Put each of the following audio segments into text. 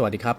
สวัสดีครับ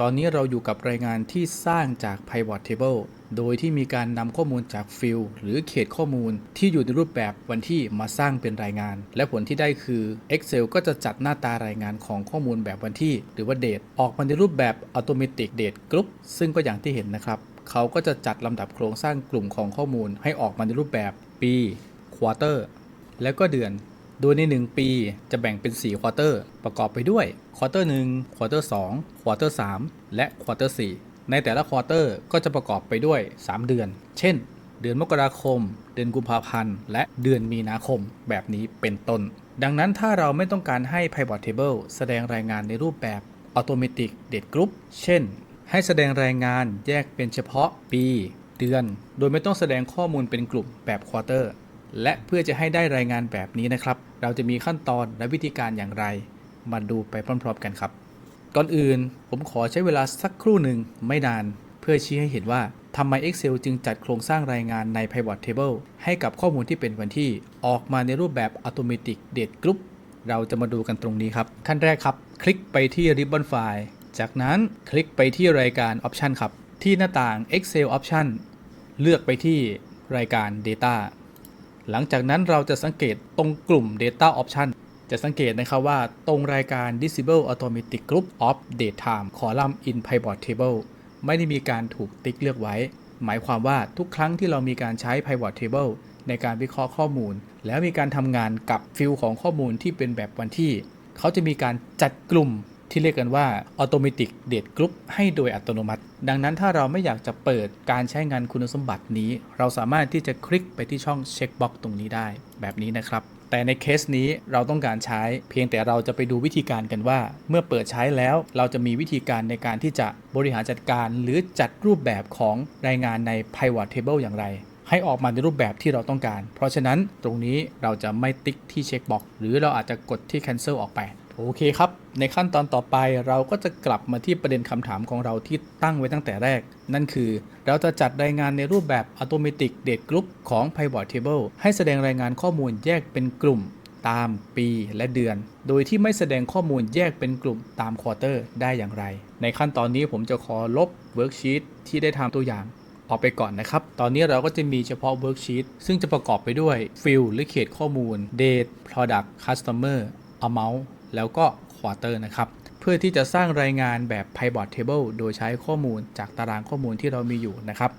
ตอนนี้เราอยู่กับรายงานที่สร้างจาก Pivot Table โดยที่มีการนำข้อมูลจากฟิลหรือเขตข้อมูลที่อยู่ในรูปแบบวันที่มาสร้างเป็นรายงาน และผลที่ได้คือ Excel ก็จะจัดหน้าตารายงานของข้อมูลแบบวันที่ หรือว่า date ออกมาในรูปแบบ Automatic Date Group ซึ่งก็อย่างที่เห็นนะครับ เขาก็จะจัดลำดับโครงสร้างกลุ่มของข้อมูลให้ออกมาในรูปแบบปี Quarter แล้วก็เดือน โดยใน 1 ปีจะแบ่งเป็น 4 ควอเตอร์ ประกอบไปด้วย ควอเตอร์1ควอเตอร์2ควอเตอร์3และควอเตอร์4ในแต่ละควอเตอร์ก็จะประกอบไปด้วย 3 เดือน เช่น เดือนมกราคม เดือนกุมภาพันธ์ และเดือนมีนาคม แบบนี้เป็นต้น ดังนั้นถ้าเราไม่ต้องการให้ Pivot Table แสดงรายงานในรูปแบบ Automatic Date Group เช่น ให้แสดงรายงานแยกเป็นเฉพาะปี เดือน โดยไม่ต้องแสดงข้อมูลเป็นกลุ่มแบบควอเตอร์ และเพื่อจะให้ได้รายงานแบบนี้นะครับ เราจะมีขั้นตอนและวิธีการอย่างไร มาดูไปพร้อมๆกันครับ ก่อนอื่นผมขอใช้เวลาสักครู่หนึ่งไม่นาน เพื่อชี้ให้เห็นว่าทำไม Excel จึงจัดโครงสร้างรายงานใน Pivot Table ให้กับข้อมูลที่เป็นวันที่ ออกมาในรูปแบบ Automatic Date Group เราจะมาดูกันตรงนี้ครับ ขั้นแรกครับ คลิกไปที่ Ribbon File จากนั้นคลิกไปที่รายการ Option ครับ ที่หน้าต่าง Excel Option เลือกไปที่รายการ Data หลังจากนั้นเราจะสังเกตตรงกลุ่ม Data Option จะสังเกตนะครับว่าตรงรายการ Disable Automatic Group of Date Time Column in Pivot Table ไม่ได้มีการถูกติ๊กเลือกไว้ หมายความว่าทุกครั้งที่เรามีการใช้ Pivot Table ในการวิเคราะห์ข้อมูล แล้วมีการทำงานกับฟิลของข้อมูลที่เป็นแบบวันที่ เขาจะมีการจัดกลุ่ม ที่เรียกกันว่า Automatic Date Group ให้โดยอัตโนมัติ ดังนั้นถ้าเราไม่อยากจะเปิดการใช้งานคุณสมบัตินี้ เราสามารถที่จะคลิกไปที่ช่องเช็คบ็อกตรงนี้ได้ แบบนี้นะครับ แต่ในเคสนี้เราต้องการใช้ เพียงแต่เราจะไปดูวิธีการกันว่า เมื่อเปิดใช้แล้ว เราจะมีวิธีการในการที่จะบริหารจัดการ หรือจัดรูปแบบของรายงานใน Pivot Table อย่างไรให้ออกมาในรูปแบบที่เราต้องการ เพราะฉะนั้นตรงนี้เราจะไม่ติ๊กที่เช็คบ็อกหรือเราอาจจะกดที่ cancel ออกไป โอเคครับ ในขั้นตอนต่อไปเราก็จะกลับมาที่ประเด็นคำถามของเราที่ตั้งไว้ตั้งแต่แรก นั่นคือเราจะจัดรายงานในรูปแบบ Automatic Date Group ของ Pivot Table ให้แสดงรายงานข้อมูลแยกเป็นกลุ่มตามปีและเดือน โดยที่ไม่แสดงข้อมูลแยกเป็นกลุ่มตามควอเตอร์ได้อย่างไร ในขั้นตอนนี้ผมจะขอลบเวิร์กชีตที่ได้ทำตัวอย่างออกไปก่อนนะครับ ตอนนี้เราก็จะมีเฉพาะ Worksheet ซึ่งจะประกอบไปด้วย Field หรือเขตข้อมูล Date Product Customer Amount แล้วก็ Quarter นะครับ เพื่อที่จะสร้างรายงานแบบ Pivot Table โดยใช้ข้อมูลจากตารางข้อมูลที่เรามีอยู่นะครับ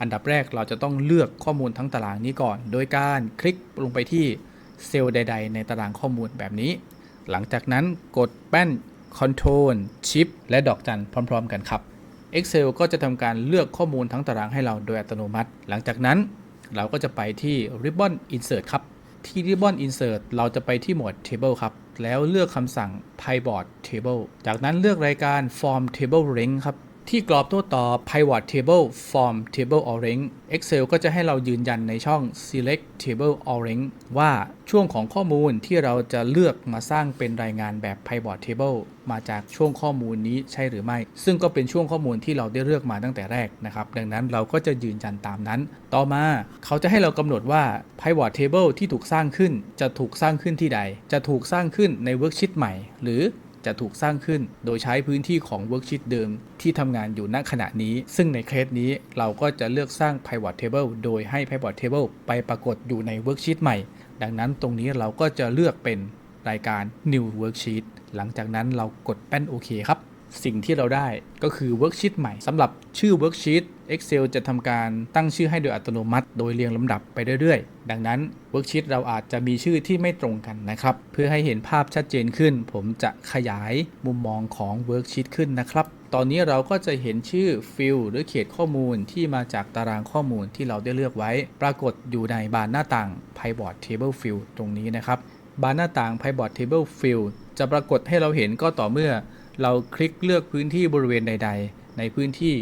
อันดับแรกเราจะต้องเลือกข้อมูลทั้งตารางนี้ก่อน โดยการคลิกลงไปที่เซลล์ใด ๆ ในตารางข้อมูลแบบนี้ หลังจากนั้นกดแป้น Control Shift และดอกจันพร้อม ๆ กันครับ Excel ก็จะทำการเลือกข้อมูลทั้งตารางให้เราโดยอัตโนมัติ หลังจากนั้นเราก็จะไปที่ Ribbon Insert ครับ ที่ Ribbon Insert เราจะไปที่หมวด Table ครับ แล้วเลือกคำสั่ง Pivot Table จากนั้นเลือกรายการ Form Table Rank ครับ ที่กรอบโต้ตอ Pivot Table Form Table or Rank Excel ก็จะให้เรายืนยันในช่อง Select Table or Rank ว่าช่วงของข้อมูลที่เราจะเลือกมาสร้างเป็นรายงานแบบ Pivot Table มาจากช่วงข้อมูลนี้ใช่หรือไม่ ซึ่งก็เป็นช่วงข้อมูลที่เราได้เลือกมาตั้งแต่แรกนะครับ ดังนั้นเราก็จะยืนยันตามนั้น ต่อมาเขาจะให้เรากำหนดว่า Pivot Table ที่ถูกสร้างขึ้น จะถูกสร้างขึ้นที่ใด จะถูกสร้างขึ้นใน Worksheet ใหม่ หรือ จะถูกสร้างขึ้น โดยใช้พื้นที่ของ Worksheet เดิมที่ทำงานอยู่ณขณะนี้ ซึ่งในเคสนี้เราก็จะเลือกสร้าง Pivot Table โดยให้ Pivot Table ไปปรากฏอยู่ใน Worksheet ใหม่ ดังนั้นตรงนี้เราก็จะเลือกเป็นรายการ New Worksheet หลังจากนั้นเรากดแป้นโอเคครับ สิ่งที่เราได้ก็คือ Worksheet ใหม่สำหรับชื่อ Worksheet Excel จะทำการตั้งชื่อให้โดยอัตโนมัติ โดยเรียงลำดับไปเรื่อยๆ ดังนั้น Worksheet เราอาจจะมีชื่อที่ไม่ตรงกันนะครับ เพื่อให้เห็นภาพชัดเจนขึ้น ผมจะขยายมุมมองของ Worksheet ขึ้นนะครับ ตอนนี้เราก็จะเห็นชื่อ Field หรือเขตข้อมูลที่มาจากตารางข้อมูลที่เราได้เลือกไว้ ปรากฏอยู่ในบานหน้าต่าง Pivot Table Field ตรงนี้นะครับ บานหน้าต่าง Pivot Table Field จะปรากฏให้เราเห็นก็ต่อเมื่อ เราคลิกเลือกพื้นที่บริเวณใด ๆ ในพื้นที่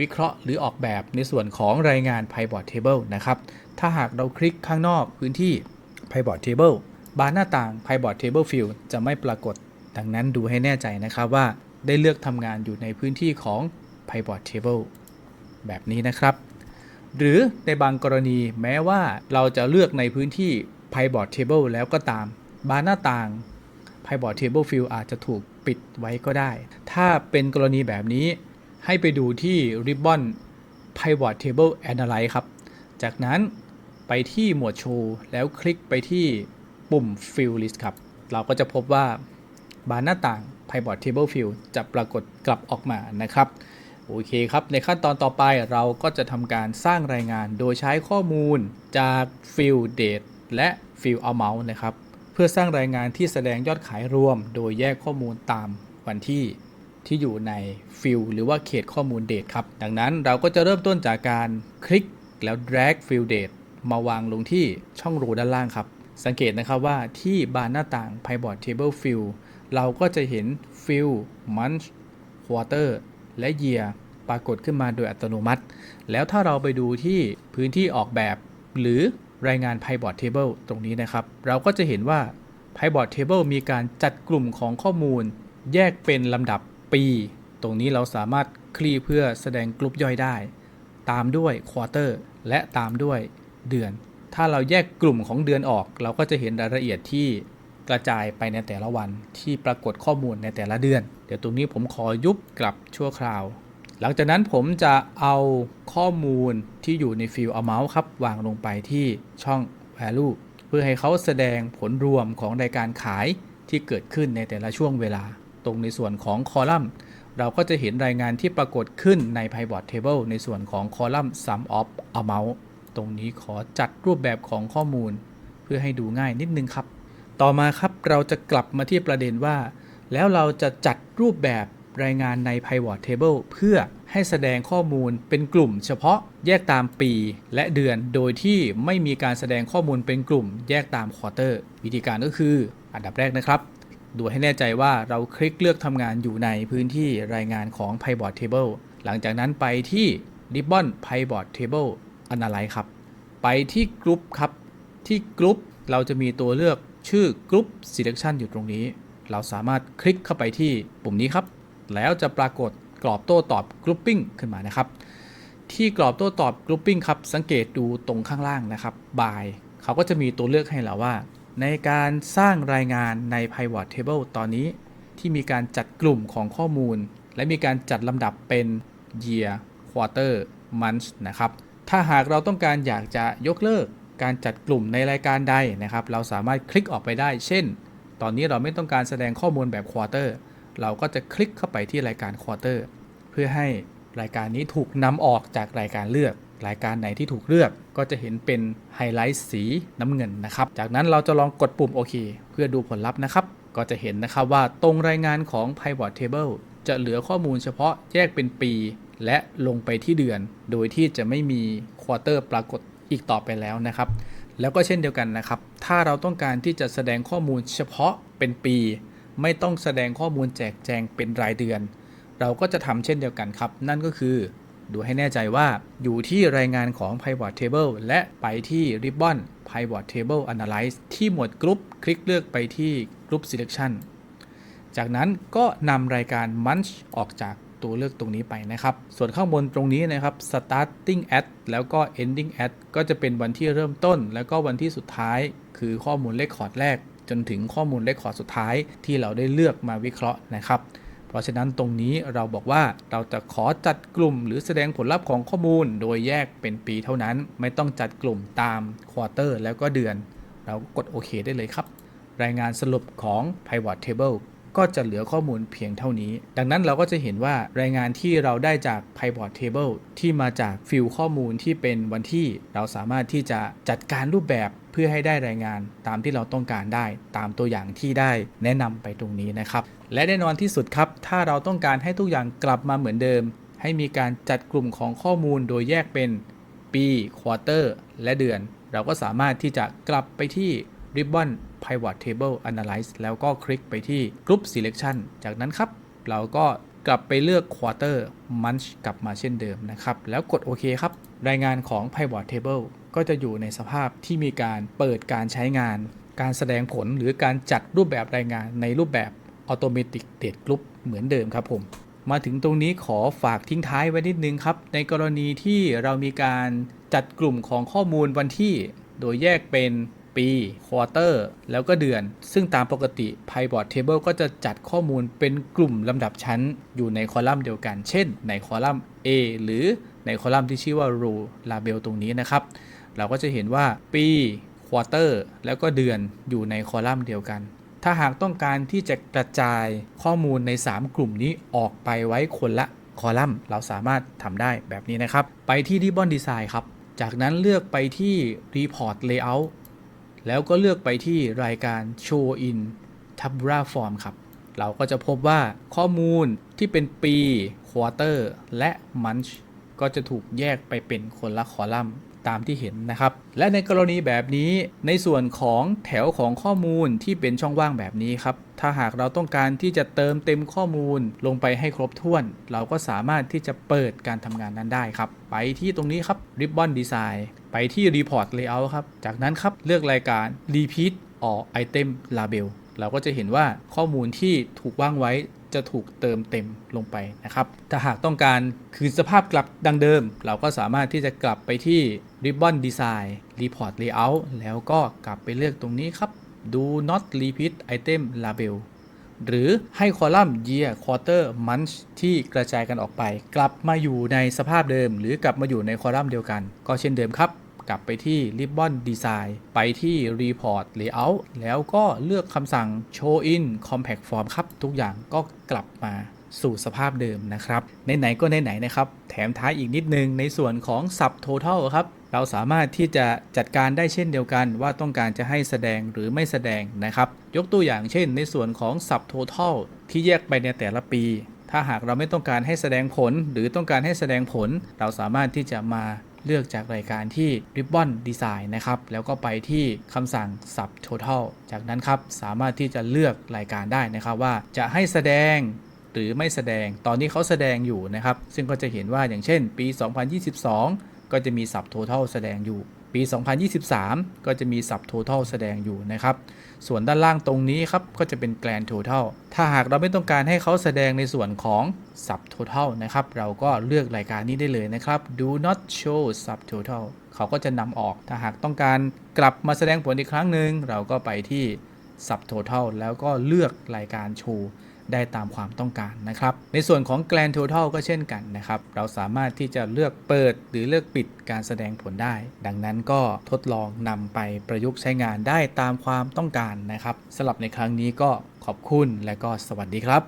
วิเคราะห์หรือออกแบบในส่วนของรายงาน Pivot Table นะครับ ถ้าหากเราคลิกข้างนอกพื้นที่ Pivot Table บานหน้าต่าง Pivot Table Field จะไม่ปรากฏ ดังนั้นดูให้แน่ใจนะครับว่าได้เลือกทำงานอยู่ในพื้นที่ของ Pivot Table แบบนี้นะครับ หรือในบางกรณีแม้ว่าเราจะเลือกในพื้นที่ Pivot Table แล้วก็ตาม บานหน้าต่าง Pivot Table Field อาจจะถูกปิดไว้ก็ได้ ถ้าเป็นกรณีแบบนี้ให้ไปดูที่ Ribbon Pivot Table Analyze ครับ จากนั้นไปที่หมวดโชว์แล้วคลิกไปที่ปุ่ม Fill List ครับ เราก็จะพบว่าบานหน้าต่าง Pivot Table Field จะปรากฏกลับออกมานะครับ โอเคครับ ในขั้นตอนต่อไปเราก็จะทำการสร้างรายงานโดยใช้ข้อมูลจาก Field Date และ Field Amount นะครับ พื่อสร้างรายงานที่แสดงยอดขายรวม โดยแยกข้อมูลตามวันที่ที่อยู่ในฟิลหรือว่าเขตข้อมูลเดทครับ ดังนั้นเราก็จะเริ่มต้นจากการคลิกแล้ว drag field date มาวางลงที่ช่องรูด้านล่างครับ สังเกตนะครับว่าที่บานหน้าต่าง Pivot Table Field เราก็จะเห็น field month quarter และ year ปรากฏขึ้นมาโดยอัตโนมัติ แล้วถ้าเราไปดูที่พื้นที่ออกแบบหรือ รายงาน Pivot Table ตรงนี้นะครับ เราก็จะเห็นว่า Pivot Table มีการจัดกลุ่มของข้อมูล แยกเป็นลำดับปี ตรงนี้เราสามารถคลี่เพื่อแสดงกลุ่มย่อยได้ ตามด้วย quarter และตามด้วยเดือน ถ้าเราแยกกลุ่มของเดือนออก เราก็จะเห็นรายละเอียดที่กระจายไปในแต่ละวันที่ปรากฏข้อมูลในแต่ละเดือน เดี๋ยวตรงนี้ผมขอยุบกลับชั่วคราว หลังจากนั้นผมจะเอาข้อมูลที่อยู่ในฟิล amount ครับ วางลงไปที่ช่อง value เพื่อให้เขาแสดงผลรวมของรายการขายที่เกิดขึ้นในแต่ละช่วงเวลา ตรงในส่วนของคอลัมน์ เราก็จะเห็นรายงานที่ปรากฏขึ้นใน Pivot Table ในส่วนของคอลัมน์ Sum of Amount ตรงนี้ขอจัดรูปแบบของข้อมูล เพื่อให้ดูง่ายนิดนึงครับ ต่อมาครับเราจะกลับมาที่ประเด็นว่า แล้วเราจะจัดรูปแบบ รายงานใน Pivot Table เพื่อให้แสดงข้อมูลเป็นกลุ่ม เฉพาะแยกตามปีและเดือน โดยที่ไม่มีการแสดงข้อมูลเป็นกลุ่ม แยกตามควอเตอร์ วิธีการก็คือ อันดับแรกนะครับดูให้แน่ใจว่าเราคลิกเลือกทำงานอยู่ในพื้นที่รายงานของ Pivot Table หลังจากนั้นไปที่ Ribbon Pivot Table Analyze ครับ ไปที่ Group ครับ ที่ Group เราจะมีตัวเลือกชื่อ Group Selection อยู่ตรงนี้ เราสามารถคลิกเข้าไปที่ปุ่มนี้ครับ แล้วจะปรากฏกรอบโต้ตอบ Grouping ขึ้นมานะครับ ที่กรอบโต้ตอบ Grouping ครับ สังเกตดูตรงข้างล่างนะครับ by เขาก็จะมีตัวเลือกให้เราว่า ในการสร้างรายงานใน Pivot Table ตอนนี้ ที่มีการจัดกลุ่มของข้อมูล และมีการจัดลำดับเป็น year quarter month นะครับ ถ้าหากเราต้องการอยากจะยกเลิกการจัดกลุ่มในรายการใดนะครับ เราสามารถคลิกออกไปได้ เช่น ตอนนี้เราไม่ต้องการแสดงข้อมูลแบบ quarter เร เราก็จะคลิกเข้าไปที่รายการ quarter เพื่อให้รายการนี้ถูกนำออกจากรายการเลือก รายการไหนที่ถูกเลือกก็จะเห็นเป็นไฮไลท์สีน้ำเงินนะครับ จากนั้นเราจะลองกดปุ่มโอเคเพื่อดูผลลัพธ์นะครับ ก็จะเห็นนะครับว่าตรงรายงานของ Pivot Table จะเหลือข้อมูลเฉพาะแยกเป็นปี และลงไปที่เดือน โดยที่จะไม่มีควอเตอร์ปรากฏอีกต่อไปแล้วนะครับ แล้วก็เช่นเดียวกันนะครับ ถ้าเราต้องการที่จะแสดงข้อมูลเฉพาะเป็นปี ไม่ต้องแสดงข้อมูลแจกแจงเป็นรายเดือน เราก็จะทำเช่นเดียวกันครับ นั่นก็คือ ดูให้แน่ใจว่าอยู่ที่รายงานของ Pivot Table และไปที่ Ribbon Pivot Table Analyze ที่หมวด Group คลิกเลือกไปที่ Group Selection จากนั้นก็นำรายการ Munch ออกจากตัวเลือกตรงนี้ไปนะครับ ส่วนข้างบนตรงนี้นะครับ starting at แล้วก็ ending at ก็จะเป็นวันที่เริ่มต้น แล้วก็วันที่สุดท้ายคือข้อมูลเลขคอร์ดแรก จนถึงข้อมูลเลขคอร์ดสุดท้ายที่เราได้เลือกมาวิเคราะห์นะครับ เพราะฉะนั้นตรงนี้เราบอกว่าเราจะขอจัดกลุ่มหรือแสดงผลลัพธ์ของข้อมูล โดยแยกเป็นปีเท่านั้น ไม่ต้องจัดกลุ่มตามควอเตอร์แล้วก็เดือน เราก็กดโอเคได้เลยครับ รายงานสรุปของ Pivot Table ก็จะเหลือข้อมูลเพียงเท่านี้ ดังนั้นเราก็จะเห็นว่ารายงานที่เราได้จาก Pivot Table ที่มาจากฟิลข้อมูลที่เป็นวันที่เราสามารถที่จะจัดการรูปแบบเพื่อให้ได้รายงานตามที่เราต้องการได้ ตามตัวอย่างที่ได้แนะนำไปตรงนี้นะครับ และแน่นอนที่สุดครับ ถ้าเราต้องการให้ทุกอย่างกลับมาเหมือนเดิม ให้มีการจัดกลุ่มของข้อมูลโดยแยกเป็นปีควอเตอร์และเดือน เราก็สามารถที่จะกลับไปที่ Ribbon Pivot Table Analyze แล้วก็คลิกไปที่ Group Selection จากนั้นครับ เราก็กลับไปเลือก Quarter Month กลับมาเช่นเดิมนะครับ แล้วกดโอเคครับ รายงานของ Pivot Table ก็จะอยู่ในสภาพที่มีการเปิดการใช้งาน การแสดงผลหรือการจัดรูปแบบรายงานในรูปแบบ Automatic Date Group เหมือนเดิมครับผมมาถึงตรงนี้ขอฝากทิ้งท้ายไว้นิดนึงครับ ในกรณีที่เรามีการจัดกลุ่มของข้อมูลวันที่ โดยแยกเป็น ปีปี quarter แล้วก็เดือน ซึ่งตามปกติ pivot table ก็จะจัดข้อมูลเป็นกลุ่มลำดับชั้นอยู่ในคอลัมน์เดียวกัน เช่น ในคอลัมน์ A หรือในคอลัมน์ที่ชื่อว่า row label ตรงนี้นะครับ เราก็จะเห็นว่าปี quarter แล้วก็เดือนอยู่ในคอลัมน์เดียวกัน ถ้าหากต้องการที่จะกระจายข้อมูลใน 3 กลุ่มนี้ออกไปไว้คนละคอลัมน์ เราสามารถทำได้แบบนี้นะครับ ไปที่ Ribbon Design ครับ จากนั้นเลือกไปที่ Report Layout แล้วก็เลือกไปที่รายการ Show in Tabula Form ครับ เราก็จะพบว่าข้อมูลที่เป็นปี Quarter และ Month ก็จะถูกแยกไปเป็นคนละคอลัมน์ ตามที่เห็นนะครับ และในกรณีแบบนี้ในส่วนของแถวของข้อมูลที่เป็นช่องว่างแบบนี้ครับ ถ้าหากเราต้องการที่จะเติมเต็มข้อมูลลงไปให้ครบถ้วน เราก็สามารถที่จะเปิดการทำงานนั้นได้ครับ ไปที่ตรงนี้ครับ Ribbon Design ไปที่ Report Layout ครับ จากนั้นครับเลือกรายการ Repeat or Item Label เราก็จะเห็นว่าข้อมูลที่ถูกว่างไว้ จะถูกเติมเต็มลงไปนะครับ ถ้าหากต้องการคืนสภาพกลับดังเดิม เราก็สามารถที่จะกลับไปที่ Ribbon Design Report Layout แล้วก็กลับไปเลือกตรงนี้ครับ Do not repeat item label หรือให้คอลัมน์ year quarter month ที่กระจายกันออกไป กลับมาอยู่ในสภาพเดิม หรือกลับมาอยู่ในคอลัมน์เดียวกัน ก็เช่นเดิมครับ กลับไปที่ Ribbon Design ไปที่ Report Layout แล้วก็เลือกคำสั่ง Show in Compact Form ครับ ทุกอย่างก็กลับมาสู่สภาพเดิมนะครับไหนๆก็ไหนๆนะครับ แถมท้ายอีกนิดนึงในส่วนของ Sub Total ครับ เราสามารถที่จะจัดการได้เช่นเดียวกัน ว่าต้องการจะให้แสดงหรือไม่แสดงนะครับ ยกตัวอย่างเช่น ในส่วนของ Sub Total ที่แยกไปในแต่ละปี ถ้าหากเราไม่ต้องการให้แสดงผล หรือต้องการให้แสดงผล เราสามารถที่จะมา เลือกจากรายการที่ Ribbon Design นะครับ แล้วก็ไปที่คำสั่ง Sub Total จากนั้นครับ สามารถที่จะเลือกรายการได้นะครับว่าจะให้แสดงหรือไม่แสดง ตอนนี้เขาแสดงอยู่นะครับ ซึ่งก็จะเห็นว่าอย่างเช่น ปี 2022 ก็จะมี Sub Total แสดงอยู่ ปี 2023 ก็จะมี Sub Total แสดงอยู่นะครับ ส่วนด้านล่างตรงนี้ครับ ก็จะเป็น Grand Total ถ้าหากเราไม่ต้องการให้เขาแสดงในส่วนของ Sub Total นะครับ เราก็เลือกรายการนี้ได้เลยนะครับ Do not show Sub Total เขาก็จะนำออก ถ้าหากต้องการกลับมาแสดงผลอีกครั้งหนึ่ง เราก็ไปที่ Sub Total แล้วก็เลือกรายการโชว์ ได้ตามความต้องการนะครับ ในส่วนของ Grand Total ก็เช่นกันนะครับ เราสามารถที่จะเลือกเปิดหรือเลือกปิดการแสดงผลได้ ดังนั้นก็ทดลองนำไปประยุกต์ใช้งานได้ตามความต้องการนะครับสำหรับในครั้งนี้ก็ขอบคุณและก็สวัสดีครับ